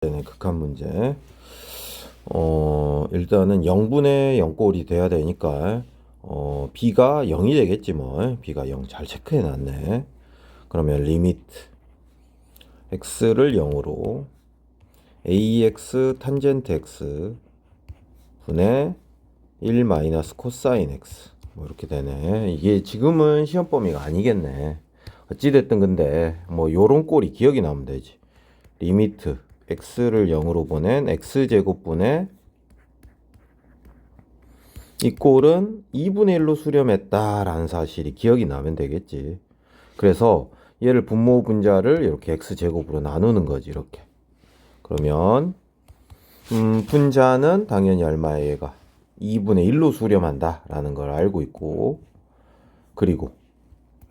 되는 극한 문제. 어, 일단은 0분의 0꼴이 돼야 되니까, 어, b가 0이 되겠지 뭐. b가 0 잘 체크해 놨네. 그러면 리미트 x를 0으로 ax 탄젠트 x 분의 1 마이너스 코사인 x 뭐 이렇게 되네. 이게 지금은 시험 범위가 아니겠네. 어찌됐든 근데 뭐 요런 꼴이 기억이 나면 되지. 리미트 x를 0으로 보낸 x제곱분의 이 꼴은 2분의 1로 수렴했다라는 사실이 기억이 나면 되겠지. 그래서 얘를 분모 분자를 이렇게 x제곱으로 나누는 거지 이렇게. 그러면 음, 분자는 당연히 얼마야 얘가 2분의 1로 수렴한다라는 걸 알고 있고 그리고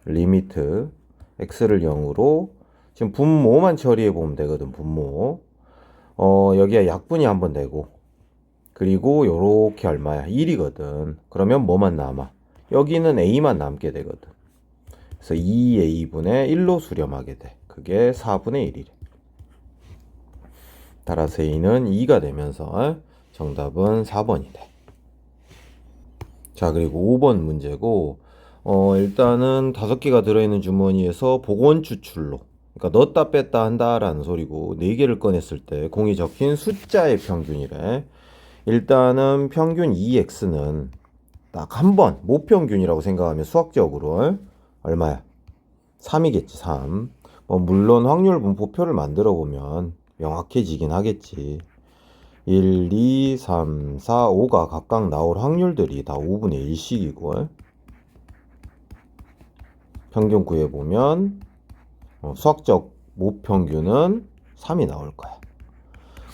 리미트 x를 0으로 지금 분모만 처리해 보면 되거든 분모 어 여기에 약분이 한 번 되고 그리고 요렇게 얼마야 1이거든. 그러면 뭐만 남아? 여기는 a만 남게 되거든. 그래서 2a분의 1로 수렴하게 돼. 그게 4분의 1이래. 따라서 a는 2가 되면서 정답은 4번이 돼. 자, 그리고 5번 문제고, 어, 일단은 다섯 개가 들어있는 주머니에서 복원 추출로, 그러니까 넣었다 뺐다 한다라는 소리고, 네 개를 꺼냈을 때 공이 적힌 숫자의 평균이래. 일단은 평균 2x는 딱 한 번, 모평균이라고 생각하면 수학적으로 얼마야? 3이겠지, 3. 뭐, 물론 확률 분포표를 만들어 보면 명확해지긴 하겠지. 1, 2, 3, 4, 5가 각각 나올 확률들이 다 5분의 1씩이고 평균 구해보면 어, 수학적 모평균은 3이 나올 거야.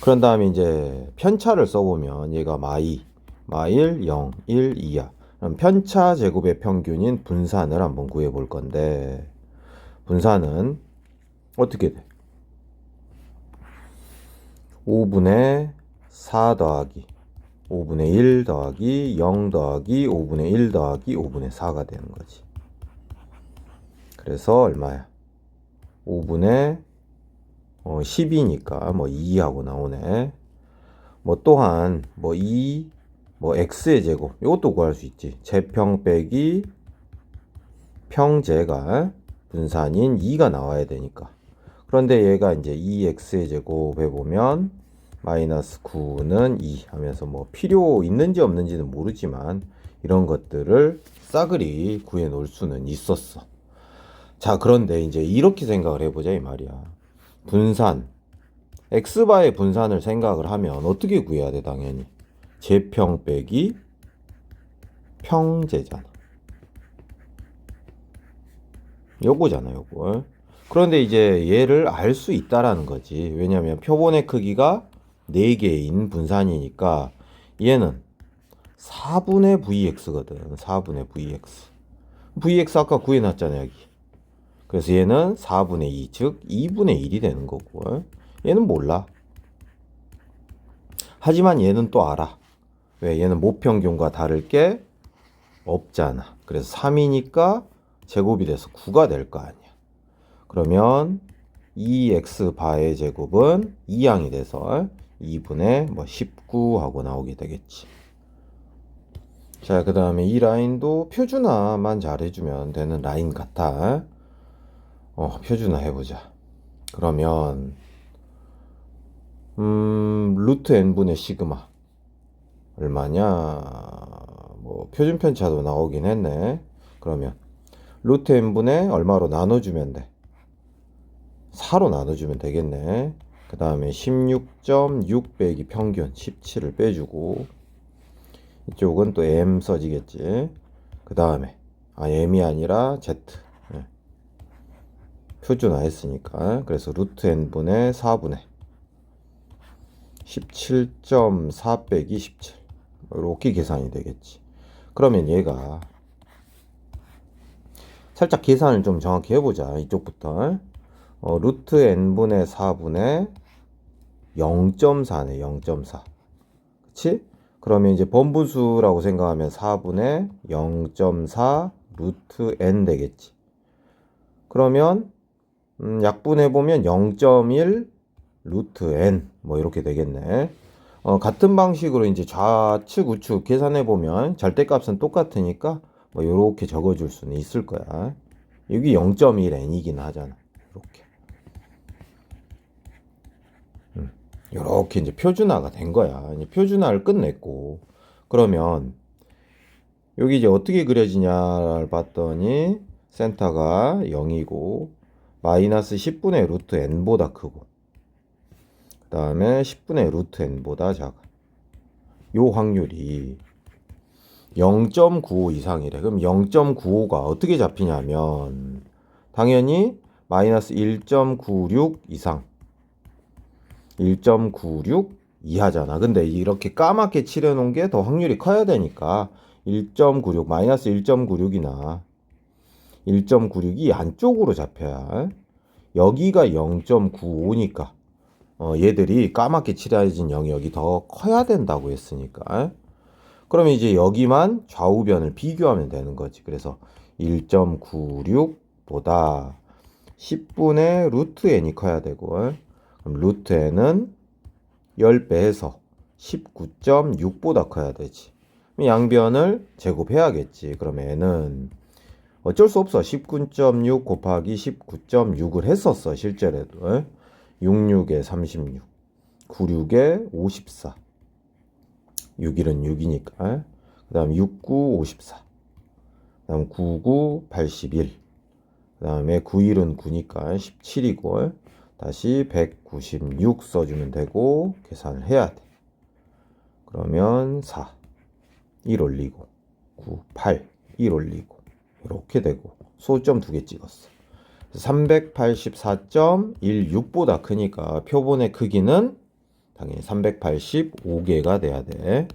그런 다음에 이제 편차를 써보면 얘가 마이, 마일, 0, 1, 2야. 그럼 편차 제곱의 평균인 분산을 한번 구해볼 건데 분산은 어떻게 돼? 5분의 4 더하기 5분의 1 더하기 0 더하기 5분의 1 더하기 5분의 4가 되는 거지. 그래서 얼마야? 5분의 어, 10이니까 뭐 2하고 나오네. 뭐 또한 뭐 2, 뭐 x의 제곱 이것도 구할 수 있지. 제평 빼기 평제가 분산인 2가 나와야 되니까. 그런데 얘가 이제 2x의 제곱해 보면 마이너스 9는 2 하면서 뭐 필요 있는지 없는지는 모르지만 이런 것들을 싸그리 구해 놓을 수는 있었어. 자, 그런데 이제 이렇게 생각을 해보자 이 말이야. 분산. x바의 분산을 생각을 하면 어떻게 구해야 돼, 당연히. 제평 빼기 평제잖아. 요거잖아, 요거. 그런데 이제 얘를 알 수 있다라는 거지. 왜냐면 표본의 크기가 4개인 분산이니까 얘는 4분의 vx거든. 4분의 vx. vx 아까 구해놨잖아, 여기. 그래서 얘는 4분의 2, 즉 2분의 1이 되는 거고. 얘는 몰라. 하지만 얘는 또 알아. 왜? 얘는 모평균과 다를 게 없잖아. 그래서 3이니까 제곱이 돼서 9가 될 거 아니야. 그러면 2x 바의 제곱은 2양이 돼서 2분의 뭐 19하고 나오게 되겠지. 자, 그 다음에 이 라인도 표준화만 잘 해주면 되는 라인 같아. 어, 표준화 해보자. 그러면, 음, 루트 n분의 시그마. 얼마냐? 뭐, 표준 편차도 나오긴 했네. 그러면, 루트 n분의 얼마로 나눠주면 돼? 4로 나눠주면 되겠네. 그 다음에 16.6 빼기 평균 17을 빼주고 이쪽은 또 m 써지겠지. 그 다음에 아 m이 아니라 z 네. 표준화 했으니까 그래서 루트 n분의 4분의 17.4 빼기 17 이렇게 계산이 되겠지. 그러면 얘가 살짝 계산을 좀 정확히 해보자. 이쪽부터. 어, 루트 n분의 4분의 0.4네, 0.4. 그치? 그러면 이제 번분수라고 생각하면 4분의 0.4 루트 n 되겠지. 그러면, 음, 약분해 보면 0.1 루트 n 뭐 이렇게 되겠네. 어, 같은 방식으로 이제 좌측 우측 계산해 보면 절대값은 똑같으니까 뭐 이렇게 적어줄 수는 있을 거야. 여기 0.1 n이긴 하잖아. 이렇게. 음, 이렇게 이제 표준화가 된 거야. 이제 표준화를 끝냈고 그러면 여기 이제 어떻게 그려지냐를 봤더니 센터가 0이고 마이너스 10분의 루트 n보다 크고 그 다음에 10분의 루트 n보다 작아. 요 확률이 0.95 이상이래. 그럼 0.95가 어떻게 잡히냐면 당연히 마이너스 1.96 이상 1.96 이하잖아. 근데 이렇게 까맣게 칠해놓은 게 더 확률이 커야 되니까 1.96 마이너스 1.96이나 1.96이 안쪽으로 잡혀야 여기가 0.95니까 어, 얘들이 까맣게 칠해진 영역이 더 커야 된다고 했으니까. 그러면 이제 여기만 좌우변을 비교하면 되는 거지. 그래서 1.96보다 10분의 루트 n이 커야 되고 그럼 루트 n은 10배 해서 19.6보다 커야 되지. 양변을 제곱해야겠지. 그러면 n은 어쩔 수 없어. 19.6 곱하기 19.6을 했었어 실제로도. 66에 36 96에 54 6일은 6이니까 그 다음 69 54 그 다음 99 81 그 다음에 91은 9니까 17이고 다시 196 써주면 되고 계산을 해야 돼. 그러면 4 1 올리고 9 8 1 올리고 이렇게 되고 소점 두 개 찍었어 384.16보다 크니까 표본의 크기는 당연히 385개가 돼야 돼.